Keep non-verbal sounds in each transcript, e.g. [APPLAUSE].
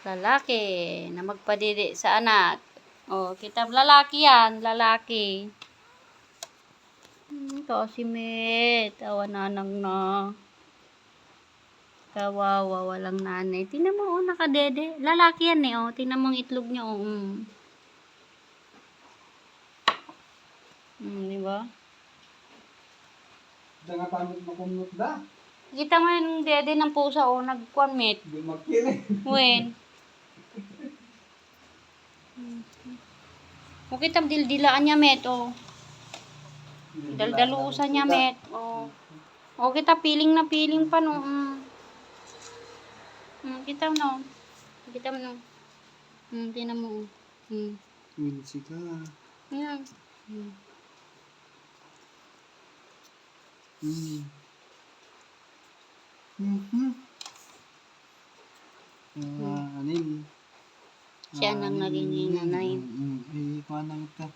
Lalaki na magpadidi sa anak. Oh, kita lalaki yan, lalaki. Hmm, to si Met. Awa nanang na. Kawawa, walang nanay. Tingnan mo, oh, nakadede. Lalaki yan eh, oh. Tingnan mo ang itlog niya, oh. Mm. Hmm, di ba? Ito nga tamit makumot da. Kita mo yung dede ng pusa, oh. Nagkuhan, Met. Hindi makili. When? O kita dildilaan niya, Met, oh. Daldalusan niya, Met. Oh. O kita piling na piling pa, no. Mm. Mm, kita no. Kita no. Mm, tinan mo, oh. Mm. Minsi ka. Ayan. Mm. Hmm. Mhm. Ah, aning. Siya nang naging nanay. Mm, eh, kuha nang ita.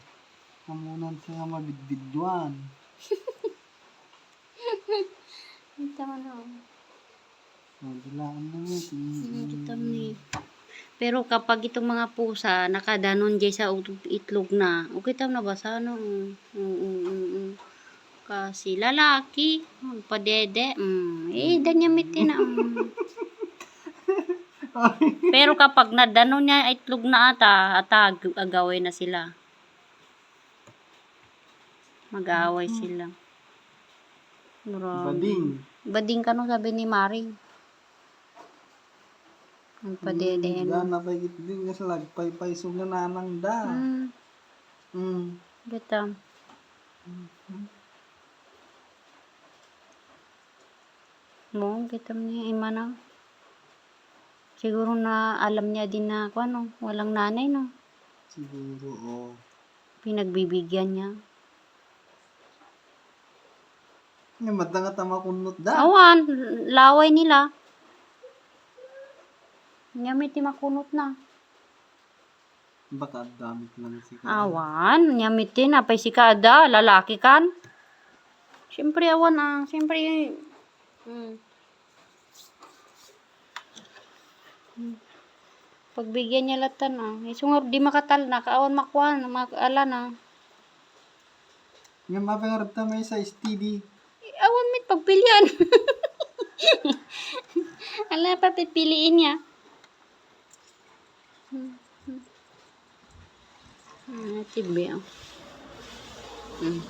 Kamunan sa mabidbidwan. [LAUGHS] Kita mo, no. Oh, dilaan na nga. Mm, kita mo, ni. Pero kapag itong mga pusa, nakadanon dyan sa itlog na, o kita mo na ba sa ano? Mm, mm, mm, mm, mm. Kasi lalaki, magpadede, mm, eh, danyamitin na. Mm. [LAUGHS] Pero kapag nadano niya itlog na ata, ata ag- agaway na sila. Mag-aaway sila. Grabe. Bading. Bading ka no, sabi ni Maring. Magpadede. Da na pay din nga sa lagpay-pay na nanang da. Hmm, Mm. gata. Mo, kita mo niya ima na. Siguro na alam niya din na kung ano, walang nanay no. Siguro oh. Pinagbibigyan niya. Nga mata nga tama kunot da. Awan, laway nila. Nyamit ti makunot na. Baka damit lang si ka. Awan, nyamit ti napay si kada, lalaki kan. Siyempre awan ah, siyempre hmm. Hmm. Pagbigyan niya latan ah. Isungor di makatal na, kaawan makuha, makala na. Nga mapangarap ta may sa STD. Awan mit pagpilian. [LAUGHS] Ala pa pipiliin niya. Hmm. Hmm. Ah, tibi ah. Hmm.